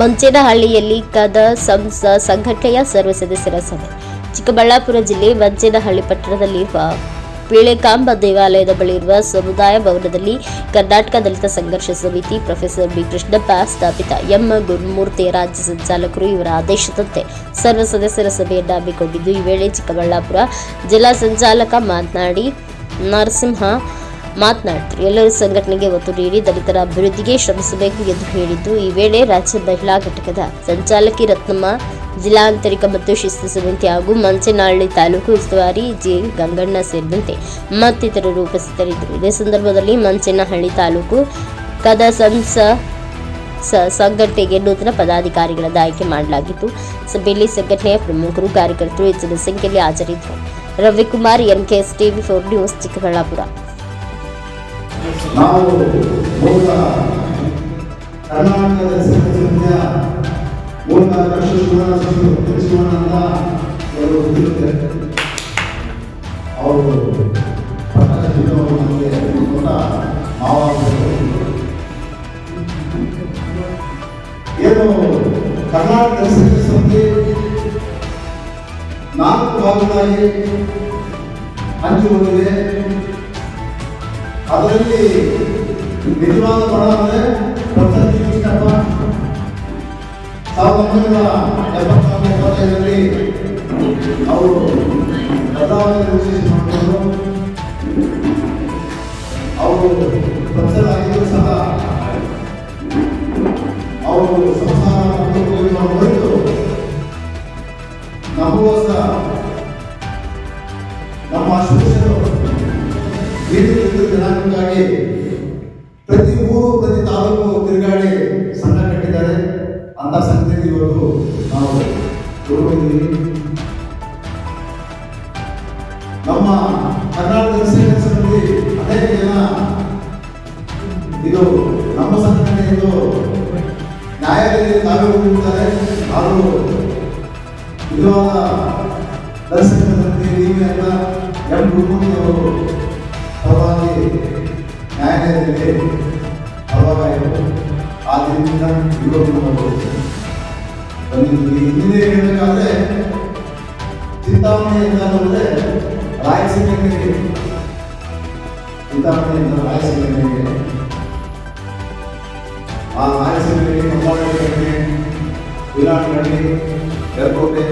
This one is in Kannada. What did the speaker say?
ಮಂಚೇನಹಳ್ಳಿಯಲ್ಲಿ ಕದ ಸಂಸ ಸಂಘಟನೆಯ ಸರ್ವ ಸದಸ್ಯರ ಸಭೆ. ಚಿಕ್ಕಬಳ್ಳಾಪುರ ಜಿಲ್ಲೆ ಮಂಚೇನಹಳ್ಳಿ ಪಟ್ಟಣದಲ್ಲಿರುವ ಪೀಳೆಕಾಂಬ ದೇವಾಲಯದ ಬಳಿ ಇರುವ ಸಮುದಾಯ ಭವನದಲ್ಲಿ ಕರ್ನಾಟಕ ದಲಿತ ಸಂಘರ್ಷ ಸಮಿತಿ ಪ್ರೊಫೆಸರ್ ಬಿ. ಕೃಷ್ಣಪ್ಪ ಸ್ಥಾಪಿತ ಎಂ. ಗುರುಮೂರ್ತಿ ರಾಜ್ಯ ಸಂಚಾಲಕರು ಇವರ ಆದೇಶದಂತೆ ಸರ್ವ ಸದಸ್ಯರ ಸಭೆಯನ್ನು ಹಮ್ಮಿಕೊಂಡಿದ್ದು. ಈ ವೇಳೆ ಚಿಕ್ಕಬಳ್ಳಾಪುರ ಜಿಲ್ಲಾ ಸಂಚಾಲಕ ಮಾತನಾಡಿ, ನರಸಿಂಹ ಮಾತನಾಡಿದರು ಎಲ್ಲರೂ ಸಂಘಟನೆಗೆ ಒತ್ತು ನೀಡಿ ದಲಿತರ ಅಭಿವೃದ್ಧಿಗೆ ಶ್ರಮಿಸಬೇಕು ಎಂದು ಹೇಳಿದ್ದು, ಈ ವೇಳೆ ರಾಜ್ಯ ಮಹಿಳಾ ಘಟಕದ ಸಂಚಾಲಕಿ ರತ್ನಮ್ಮ ಜಿಲ್ಲಾಂತರಿಕ ಮತ್ತು ಶಿಸ್ತು ಸಮಿತಿ ಹಾಗೂ ಮಂಚನಹಳ್ಳಿ ತಾಲೂಕು ಉಸ್ತುವಾರಿ ಜಿ ಗಂಗಣ್ಣ ಸೇರಿದಂತೆ ಮತ್ತಿತರರು ಉಪಸ್ಥಿತರಿದ್ದರು. ಇದೇ ಸಂದರ್ಭದಲ್ಲಿ ಮಂಚನಹಳ್ಳಿ ತಾಲೂಕು ಕದ ಸಂಸ ಸಂಘಟನೆಗೆ ನೂತನ ಪದಾಧಿಕಾರಿಗಳನ್ನು ಆಯ್ಕೆ ಮಾಡಲಾಗಿತ್ತು ಸಭೆಯಲ್ಲಿ ಸಂಘಟನೆಯ ಪ್ರಮುಖರು, ಕಾರ್ಯಕರ್ತರು ಹೆಚ್ಚಿನ ಸಂಖ್ಯೆಯಲ್ಲಿ ಹಾಜರಿದ್ದರು. Ravikumar MKS TV four news Chikkaballapur. ನಾವು ಮೂಲತಃ ಕರ್ನಾಟಕದ ಸಮಿತಿಯ ಮೂಲತಃ ತಿಳಿಸೋಣ ಅಂತ ಅವರು ತಿಳಿದಿದ್ದಾರೆ. ಅವರು ನಮಗೆ ಕೂಡ ಏನು ಕರ್ನಾಟಕ ಸಮಿತಿ ನಾಲ್ಕು ಭಾಗಗಳಾಗಿ ಹಂಚಿಕೊಂಡಿದೆ ಅದರಲ್ಲಿ ನಿಜವಾದ ಪ್ರಣಾಮದೆ ಕೃಷ್ಣಪ್ಪ ಸಾವಿರದ ಒಂಬೈನೂರ ಅವರು ಬದಲಾವಣೆ ಘೋಷಿಸಿ ಮಾಡಿಕೊಂಡು ಅವರು ಪ್ರೊಫೆಸರ್ ಆಗಿದ್ದರೂ ಸಹ ಅವರು ಸಂಸಾರ ಹೊರತು ನಮಗೋಸ್ಕರ ನಮ್ಮ ಅಸ್ಪೃಶ್ಯರು ನೀತಿಯುಕ್ತ ಜನಾಂಗಕ್ಕಾಗಿ ಪ್ರತಿ ಊರು, ಪ್ರತಿ ತಾಲೂಕು ತಿರುಗಾಡಿ ಸಂಘ ಕಟ್ಟಿದ್ದಾರೆ. ಅಂತ ಸಂಗತಿ ಇವತ್ತು ನಾವು ತಿಳ್ಕೊಂಡಿದ್ದೀವಿ ನಮ್ಮ ಕರ್ನಾಟಕ ಸೇನಾ ಸಮಿತಿ ಅನೇಕ ಜನ ಇದು ನಮ್ಮ ಸಂಘಟನೆ ಇದು ನ್ಯಾಯಾಲಯದಲ್ಲಿ ತಾವೇ ಹೋಗಿರ್ತಾರೆ ಆದರೂ ನಿಜವಾದ ದರ್ಶಕ ಸಮಿತಿ ನೀವೇ ಅಲ್ಲ ಎಂ ಗುರುಮೂರ್ತಿ ಅವರು ನ್ಯಾಯಾಲಯದಲ್ಲಿ ಪರವಾಗಿರು ಆ ದಿನದಿಂದ ಇವತ್ತು ನಾವು ಬಂದಿದ್ದೀವಿ ಹಿಂದೆ ಹೇಳಬೇಕಾದ್ರೆ ಚಿಂತಾಮಣಿ ನೋಡಿದ್ರೆ ಅಂದರೆ ರಾಯಸೀಮೆಗೆ ಚಿಂತಾಮಣಿ ಅಂತ ರಾಯಸೀಮೆಗೆ ಆ ರಾಯಸೀಮೆಗೆ ಕಂಬಾಳಿ ವಿರಾಟ್ ಗಡ್ಡಿ ಎರ್ಕೋಟೆ